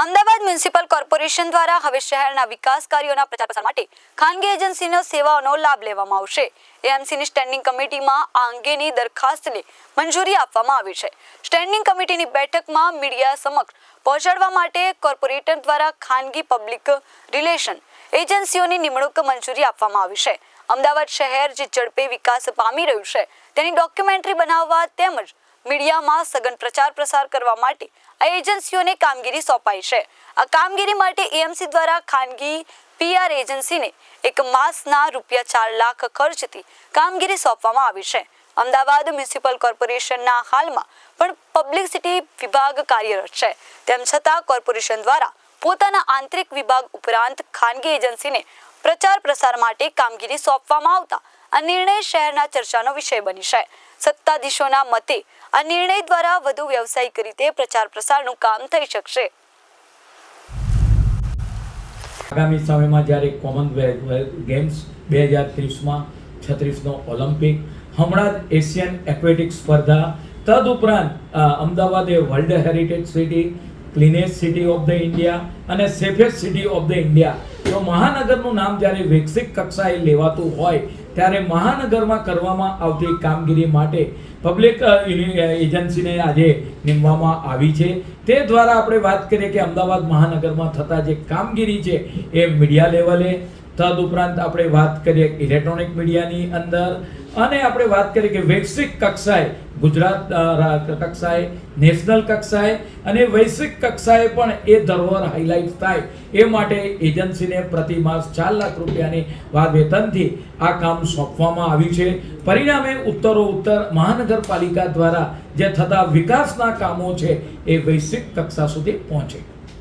Ahmedabad municipal corporation દ્વારા હવે શહેરના વિકાસ કાર્યોના પ્રચાર પ્રસાર માટે ખાનગી એજન્સીનો સેવાઓનો લાભ લેવામાં આવશે. એએમસીની સ્ટેન્ડિંગ કમિટીમાં આ અંગેની દરખાસ્તને મંજૂરી આપવામાં આવી છે. સ્ટેન્ડિંગ કમિટીની બેઠકમાં મીડિયા સમક્ષ પહોંચાડવા માટે કોર્પોરેટર દ્વારા ખાનગી પબ્લિક રિલેશન એજન્સીઓની નિમણૂક મંજૂરી આપવામાં આવી છે. અમદાવાદ શહેર જે ઝડપે વિકાસ પામી રહ્યું છે, તેની ડોક્યુમેન્ટરી બનાવવા તેમજ મીડિયામાં સઘન પ્રચાર પ્રસાર કરવા માટે આ એજન્સીઓને કામગીરી સોંપાઈ છે. આ કામગીરી માટે એએમસી દ્વારા ખાનગી પીઆર એજન્સીને એક માસના રૂપિયા ચાર લાખ ખર્ચથી કામગીરી સોંપવામાં આવી છે. અમદાવાદ મ્યુનિસિપલ કોર્પોરેશનના હાલમાં પણ પબ્લિસિટી વિભાગ કાર્યરત છે. તેમ છતાં કોર્પોરેશન દ્વારા પોતાના આંતરિક વિભાગ ઉપરાંત ખાનગી એજન્સીને પ્રચાર પ્રસાર માટે કામગીરી સોંપવામાં આવતા આ નિર્ણય શહેરના ચર્ચાનો વિષય બની છે. સત્તાધીશોના મતે આ નિર્ણય દ્વારા વધુ વ્યવસાયિક રીતે પ્રચાર પ્રસારનું કામ થઈ શકશે. આગામી સમયમાં જ્યારે કોમનવેલ્થ ગેમ્સ બે હજાર ત્રીસમાં છત્રીસનો ઓલિમ્પિક, હમણાં જ એશિયન એક્વેટિક સ્પર્ધા, તદ ઉપરાંત અમદાવાદ એ world heritage city cleanest city of the India અને safest city of the India તો મહાનગરનું નામ જ્યારે વૈશ્વિક કક્ષાએ લેવાતું હોય, ત્યારે મહાનગરમાં કરવામાં આવતી કામગીરી માટે પબ્લિક એજન્સીને આજે નીમવામાં આવી છે. તે દ્વારા આપણે વાત કરીએ કે અમદાવાદ મહાનગરમાં થતા જે કામગીરી છે એ મીડિયા લેવલે તદુપરાંત આપણે વાત કરીએ ઇલેક્ટ્રોનિક મીડિયાની અંદર, અને આપણે વાત કરીએ કે વૈશ્વિક કક્ષાએ ગુજરાત કક્ષાએ, નેશનલ કક્ષાએ અને વૈશ્વિક કક્ષાએ પણ એ ધરોહર હાઇલાઇટ થાય એ માટે એજન્સીને પ્રતિ માસ ચાર લાખ રૂપિયાની વા વેતનથી આ કામ સોંપવામાં આવ્યું છે. પરિણામે ઉત્તરો ઉત્તર મહાનગરપાલિકા દ્વારા જે થતા વિકાસના કામો છે એ વૈશ્વિક કક્ષા સુધી પહોંચે.